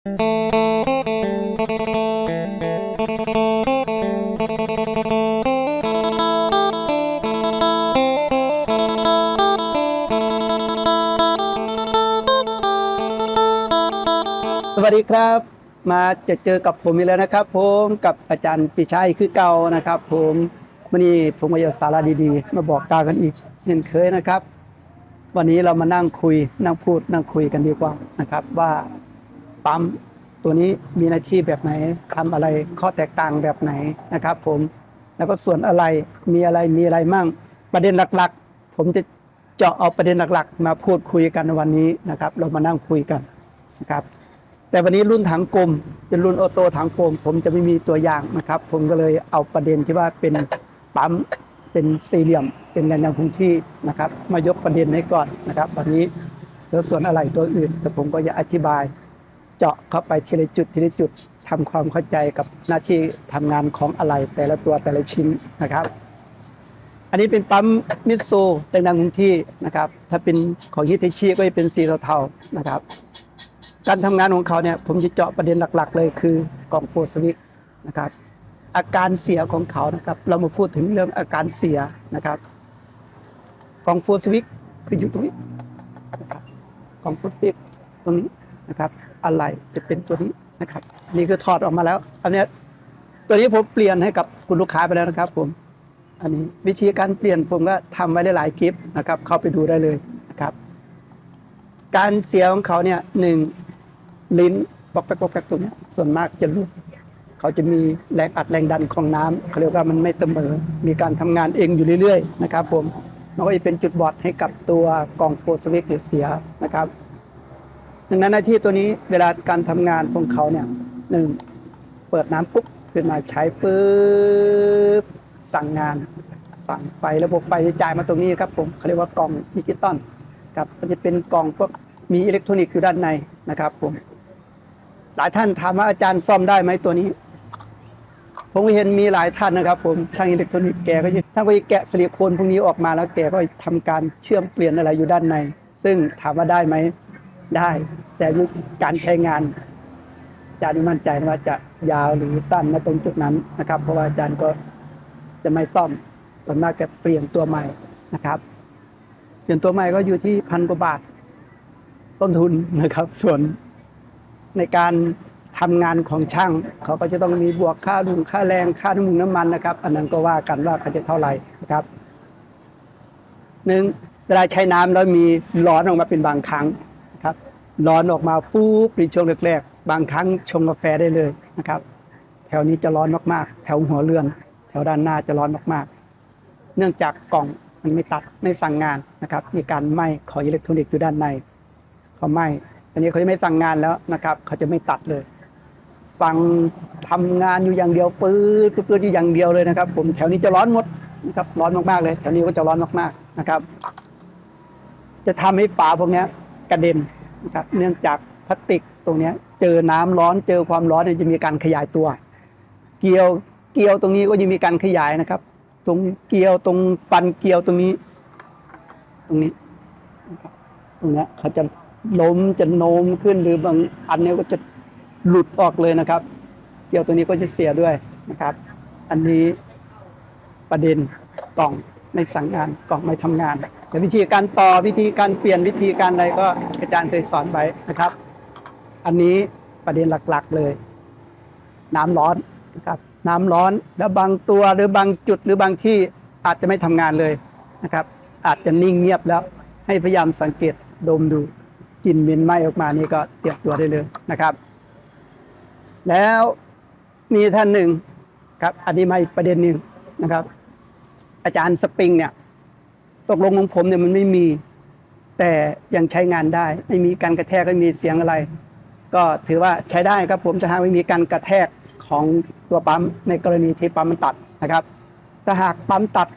สวัสดีครับ มาจอเจอกับผมอีกแล้วนะครับ ผมกับอาจารย์ปิชัยคือเก่านะครับ ผมวันนี้ผมก็จะสาระดีๆ มาบอกกล่าวกันอีกเช่นเคยนะครับ วันนี้เรามานั่งคุยนั่งพูดนั่งคุยกันดีกว่านะครับ ว่า ปั๊มตัวนี้มีหน้าที่แบบไหนทำอะไรข้อแตกต่างแบบไหนนะครับ ผมแล้วก็ส่วนอะไรมีอะไรมีอะไรมั่ง ประเด็นหลักๆ ผมจะเจาะเอาประเด็นหลักๆ มาพูดคุยกันในวันนี้นะครับ เรามานั่งคุยกันนะครับ แต่วันนี้รุ่นถังกลมเป็นรุ่นออโต้ถังกลมผมจะไม่มีตัวอย่างนะครับ ผมก็เลยเอาประเด็นที่ว่าเป็นปั๊มเป็นสี่เหลี่ยม เป็นแรงดันคงที่นะครับ มายกประเด็นให้ก่อนนะครับ วันนี้แล้วส่วนอะไรตัวอื่นแต่ผมก็จะอธิบาย เจาะเข้าไปทีละจุดทีละจุดทำความเข้าใจกับหน้าที่ทำงานของอะไรแต่ละตัวแต่ละชิ้นนะครับ อันนี้เป็นปั๊มมิตซูแรงดันคงที่นะครับ ถ้าเป็นของฮิตาชิก็จะเป็นสีเทาๆนะครับ การทำงานของเขาเนี่ยผมจะเจาะประเด็นหลักๆ เลยคือกล่องโฟสวิกนะครับ อาการเสียของเขานะครับ เรามาพูดถึงเรื่องอาการเสียนะครับกล่องโฟสวิกคืออยู่ตรงนี้นะครับกล่องโฟสวิกตรงนี้นะครับ อะไรจะเป็นตัวนี้นะครับ นี่คือถอดออกมาแล้วอันนี้ตัวนี้ผมเปลี่ยนให้กับคุณลูกค้าไปแล้วนะครับ ผม อันนี้วิธีการเปลี่ยนผมก็ทำไว้ได้หลายคลิปนะครับ เข้าไปดูได้เลยนะครับ การเสียของเขาเนี่ยหนึ่งลิ้นปอกแป๊กปอกแป๊กตรงนี้ส่วนมากจะรูดเขาจะมีแรงอัดแรงดันของน้ำเขาเรียกว่ามันไม่เสมอ มีการทำงานเองอยู่เรื่อย ๆ นะครับ ผมมันก็จะเป็นจุดบอดให้กับตัวกล่องโฟสวิกหรือเสียนะครับ ดังนั้นหน้าที่ตัวนี้เวลาการทำงานของเขาเนี่ยหนึ่งเปิดน้ำปุ๊บขึ้นมาใช้ปุ๊บสั่งงาน สั่งไฟระบบไฟจะจ่ายมาตรงนี้ครับผมเขาเรียกว่ากล่องดิจิตอลครับมันจะเป็นกล่องพวกมีอิเล็กทรอนิกส์อยู่ด้านในนะครับผมหลายท่านถามว่าอาจารย์ซ่อมได้ไหมตัวนี้ ผมเห็นมีหลายท่านนะครับ ผมช่างอิเล็กทรอนิกส์แกก็จะถ้าไปแกะซิลิโคนพวกนี้ออกมาแล้วแกก็ทำการเชื่อมเปลี่ยนอะไรอยู่ด้านใน ซึ่งถามว่าได้ไหม ได้ แต่ยุคการใช้งานอาจารย์มั่นใจว่าจะยาวหรือสั้นนะตรงจุดนั้นนะครับ เพราะว่าอาจารย์ก็จะไม่ซ่อมส่วนมากจะเปลี่ยนตัวใหม่นะครับ เปลี่ยนตัวใหม่ก็อยู่ที่พันกว่าบาทต้นทุนนะครับ ส่วนในการทำงานของช่างเขาก็จะต้องมีบวกค่าดุงค่าแรงค่าน้ำมันน้ำมันนะครับ อันนั้นก็ว่ากันว่าเขาจะเท่าไหร่นะครับหนึ่งเวลาใช้น้ำแล้วมีร้อนออกมาเป็นบางครั้ง ร้อนออกมาฟูบในช่วงแรกๆบางครั้งชงกาแฟได้เลยนะครับ แถวนี้จะร้อนมากๆ แถวหัวเรือน แถวด้านหน้าจะร้อนมากๆ เนื่องจากกล่องมันไม่ตัดไม่สั่งงานนะครับ มีการไหม้ของอิเล็กทรอนิกส์อยู่ด้านในเขาไหม้อันนี้เขาจะไม่สั่งงานแล้วนะครับ เขาจะไม่ตัดเลย สั่งทำงานอยู่อย่างเดียวปื๊ดปื๊ดอยู่อย่างเดียวเลยนะครับ ผมแถวนี้จะร้อนหมดนะครับร้อนมากๆเลย แถวนี้ก็จะร้อนมากๆนะครับ จะทำให้ฝาพวกนี้กระเด็น นะครับเนื่องจากพลาสติกตรงนี้เจอน้ำร้อนเจอความร้อนเนี่ยจะมีการขยายตัว เกลียวเกลียวตรงนี้ก็จะมีการขยายนะครับ ตรงเกลียวตรงฟันเกลียวตรงนี้ ตรงนี้ตรงนี้เขาจะล้มจะโน้มขึ้นหรือบางอันนี้ก็จะหลุดออกเลยนะครับ เกลียวตรงนี้ก็จะเสียด้วยนะครับ อันนี้ประเด็นกล่อง ไม่สั่งงานกล่องไม่ทำงาน แต่วิธีการต่อวิธีการเปลี่ยนวิธีการอะไรก็อาจารย์เคยสอนไว้นะครับ อันนี้ประเด็นหลักๆเลย น้ำร้อนนะครับ น้ำร้อนแล้วบางตัวหรือบางจุดหรือบางที่อาจจะไม่ทำงานเลยนะครับ อาจจะนิ่งเงียบแล้ว ให้พยายามสังเกตดมดูกลิ่นเหม็นไหม้ออกมานี่ก็เตรียมตัวได้เลยนะครับ แล้วมีท่านหนึ่งครับ อันนี้มาอีกประเด็นหนึ่งนะครับ อาจารย์สปริงเนี่ยตกลงของผมเนี่ยมันไม่มี แต่ยังใช้งานได้ ไม่มีการกระแทกไม่มีเสียงอะไร ก็ถือว่าใช้ได้ครับผมจะหากไม่มีการกระแทกของตัวปั๊มในกรณีที่ปั๊มมันตัดนะครับถ้าหากปั๊มตัด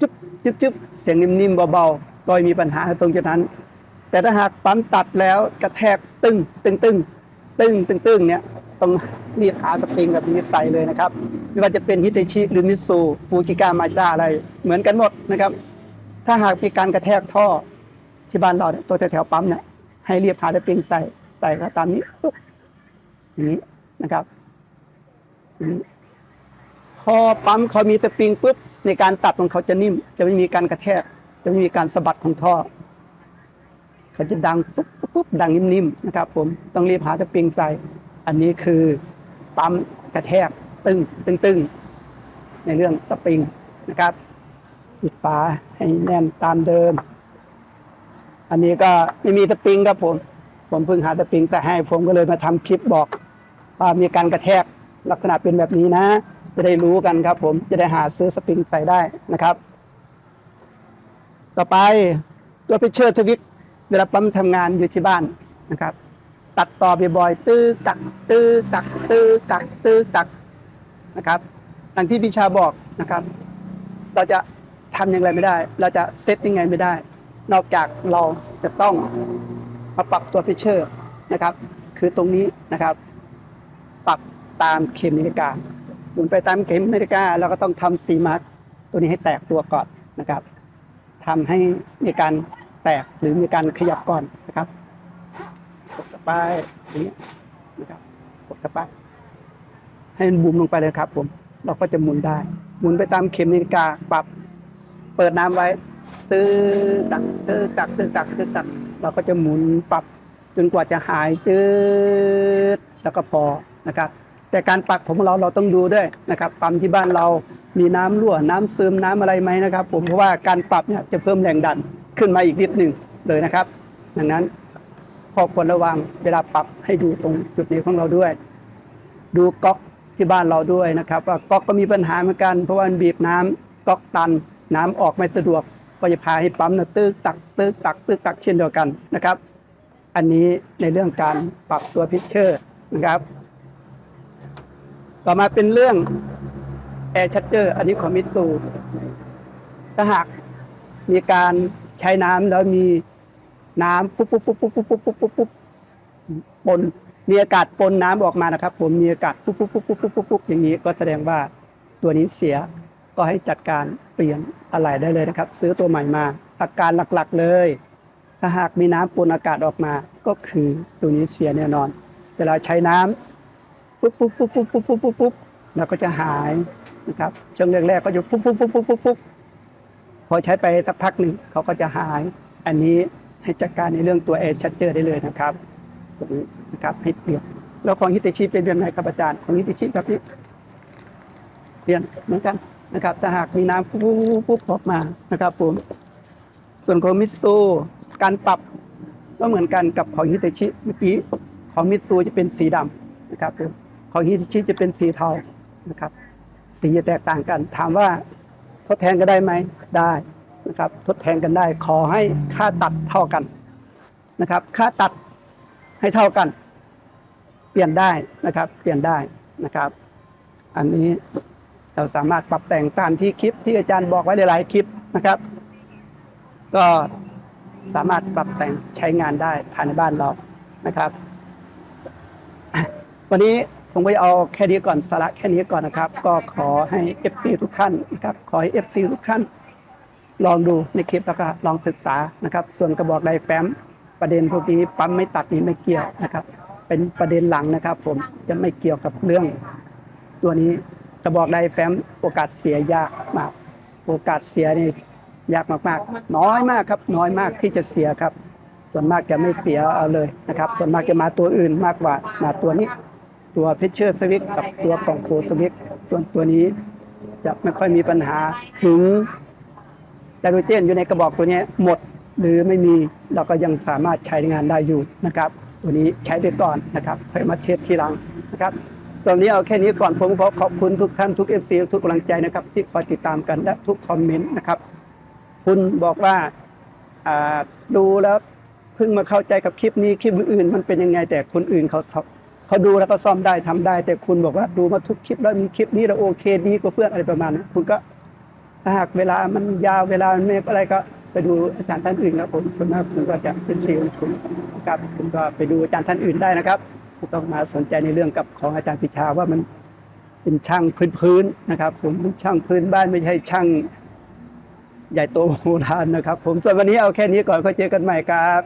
จุ๊บจุ๊บจุ๊บเสียงนิ่มๆเบาๆก็ไม่มีปัญหาตรงจุดนั้น แต่ถ้าหากปั๊มตัดแล้วกระแทกตึ้งตึ้งตึ้งตึ้งตึ้งตึ้งเนี่ย ต้องรีบหาสปริงแบบนี้ใส่เลยนะครับ ไม่ว่าจะเป็นฮิตาชิหรือมิซูฟูจิกามาจาอะไร เหมือนกันหมดนะครับ ถ้าหากมีการกระแทกท่อที่บ้านเราเนี่ยตัวแถวๆปั๊มเนี่ยให้เรียบหาสปริงใส่ใส่ก็ตามนี้ปุ๊บอย่างนี้นะครับพอปั๊มเขามีสปริงปุ๊บในการตัดของเขาจะนิ่ม จะไม่มีการกระแทก จะไม่มีการสะบัดของท่อ เขาจะดังปุ๊บปุ๊บดังนิ่มๆนะครับ ผมต้องรีบหาสปริงใส่ อันนี้คือปั๊มกระแทกตึงตึงตึงในเรื่องสปริงนะครับปิดฝาให้แน่นตามเดิม อันนี้ก็ไม่มีสปริงครับผม ผมเพิ่งหาสปริงแต่ให้ผมก็เลยมาทำคลิปบอกว่ามีการกระแทกลักษณะเป็นแบบนี้นะ จะได้รู้กันครับ ผมจะได้หาซื้อสปริงใส่ได้นะครับ ต่อไปตัวพิเชอร์ทวิกเวลาปั๊มทำงานอยู่ที่บ้านนะครับ ตัดต่อบ่อยๆตื้อตักตื้อตักตื้อตักตื้อตักนะครับดังที่พิชาบอกนะครับ เราจะทำอย่างไรไม่ได้ เราจะเซตยังไงไม่ได้ นอกจากเราจะต้องมาปรับตัวพิเชอร์นะครับ คือตรงนี้นะครับ ปรับตามเข็มนาฬิกาหมุนไปตามเข็มนาฬิกาเราก็ต้องทำซีมาร์กตัวนี้ให้แตกตัวก่อนนะครับทำให้มีการแตกหรือมีการขยับก่อน นะครับกดกระป้ายอย่างนี้นะครับกดกระป้ายให้มันบุมลงไปเลยครับผม เราก็จะหมุนได้ หมุนไปตามเข็มนาฬิกาปรับ เปิดน้ำไว้ตื้อตักตื้อตักตื้อตักตื้อตัก เราก็จะหมุนปรับจนกว่าจะหายจืดแล้วก็พอนะครับ แต่การปรับของเราเราต้องดูด้วยนะครับปั๊มที่บ้านเรามีน้ำรั่วน้ำซึมน้ำอะไรไหมนะครับ ผมเพราะว่าการปรับเนี่ยจะเพิ่มแรงดันขึ้นมาอีกนิดหนึ่งเลยนะครับ ดังนั้น ข้อควรระวังเวลาปรับให้ดูตรงจุดนี้ของเราด้วย ดูก๊อกที่บ้านเราด้วยนะครับ ว่าก๊อกก็มีปัญหาเหมือนกันเพราะว่ามันบีบน้ำก๊อกตัน น้ำออกไม่สะดวกก็จะพาให้ปั๊มนะตึกตักตึกตักตึกตักเช่นเดียวกันนะครับ อันนี้ในเรื่องการปรับตัวพิเชอร์นะครับ ต่อมาเป็นเรื่องแอร์ชัดเจอร์อันนี้ของมิตซูถ้าหากมีการใช้น้ำแล้วมี น้ำปุ๊บปุ๊บปุ๊บปุ๊บปุ๊บปุ๊บปุ๊บปุ๊บปุ๊บปนมีอากาศปนน้ำออกมานะครับ ผมมีอากาศปุ๊บปุ๊บปุ๊บปุ๊บปุ๊บปุ๊บปุ๊บอย่างนี้ก็แสดงว่าตัวนี้เสียก็ให้จัดการเปลี่ยนอะไรได้เลยนะครับ ซื้อตัวใหม่มา อาการหลักๆเลย ถ้าหากมีน้ำปนอากาศออกมาก็คือตัวนี้เสียแน่นอน เวลาใช้น้ำปุ๊บปุ๊บปุ๊บปุ๊บปุ๊บปุ๊บปุ๊บปุ๊บแล้วก็จะหายนะครับช่วงแรกๆก็จะปุ๊บปุ๊บปุ๊บปุ๊บปุ๊บพอใช้ไปสักพักหนึ่งเขาก็จะหาย อันนี้ ให้จัดการในเรื่องตัวเอชัดเจอได้เลยนะครับตรงนี้นะครับให้เปลี่ยนแล้วของฮิตาชิเป็นแบบไหนครับอาจารย์ของฮิตาชิแบบนี้เปลี่ยนเหมือนกันนะครับถ้าหากมีน้ำปุ๊บปุ๊บปุ๊บปุ๊บออกมานะครับผมส่วนของมิตซูการปรับก็เหมือนกันกับของฮิตาชิเมื่อกี้ของมิตซูจะเป็นสีดำนะครับผมของฮิตาชิจะเป็นสีเทานะครับ สีจะแตกต่างกัน ถามว่าทดแทนกันได้ไหมได้ นะครับทดแทนกันได้ ขอให้ค่าตัดเท่ากันนะครับ ค่าตัดให้เท่ากัน เปลี่ยนได้นะครับ เปลี่ยนได้นะครับ อันนี้เราสามารถปรับแต่งตามที่คลิปที่อาจารย์บอกไว้หลายๆคลิปนะครับ ก็สามารถปรับแต่งใช้งานได้ภายในบ้านเรานะครับ วันนี้ผมก็จะเอาแค่นี้ก่อนสาระแค่นี้ก่อนนะครับ ก็ขอให้ FC ทุกท่านนะครับ ขอให้ FC ทุกท่าน ลองดูในคลิปแล้วก็ลองศึกษานะครับ ส่วนกระบอกไดแฟ้มประเด็นพวกนี้ปั๊มไม่ตัดนี้ไม่เกี่ยวนะครับ เป็นประเด็นหลังนะครับ ผมจะไม่เกี่ยวกับเรื่อง ตัวนี้กระบอกไดแฟ้มโอกาสเสียยากมากโอกาสเสียนี่ยากมากๆ น้อยมากครับ น้อยมากที่จะเสียครับ ส่วนมากจะไม่เสียเอาเลยนะครับ ส่วนมากจะมาตัวอื่นมากกว่ามาตัวนี้ ตัวเพชเชอร์สวิกกับตัวกล่องโฟสวิกส่วนตัวนี้จะไม่ค่อยมีปัญหาถึง ไดโรเจนอยู่ในกระบอกตัวนี้หมดหรือไม่มีเราก็ยังสามารถใช้งานได้อยู่นะครับตัวนี้ใช้ไปก่อนนะครับค่อยมาเช็ดทีหลังนะครับตอนนี้เอาแค่นี้ก่อนผมขอขอบคุณทุกท่านทุก FC ทุกกำลังใจนะครับ ที่คอยติดตามกันและทุกคอมเมนต์นะครับ คุณบอกว่าดูแล้วเพิ่งมาเข้าใจกับคลิปนี้คลิปอื่นๆมันเป็นยังไงแต่คนอื่นเขาเขาดูแล้วก็ซ่อมได้ทำได้ แต่คุณบอกว่าดูมาทุกคลิปแล้วมีคลิปนี้แล้วโอเคดีกว่าเพื่อนอะไรประมาณนั้นคุณก็ ถ้าหากเวลามันยาวเวลามันไม่อะไรก็ไปดูอาจารย์ท่านอื่นครับผมส่วนมากผมก็จะเป็นซีลคุณครับคุณก็ไปดูอาจารย์ท่านอื่นได้นะครับไม่ต้องมาสนใจในเรื่องกับของอาจารย์ปิชาว่ามันเป็นช่างพื้นๆนะครับ ผมช่างพื้นบ้านไม่ใช่ช่างใหญ่โตโหฬารนะครับ ผมส่วนวันนี้เอาแค่นี้ก่อนค่อยเจอกันใหม่ครับ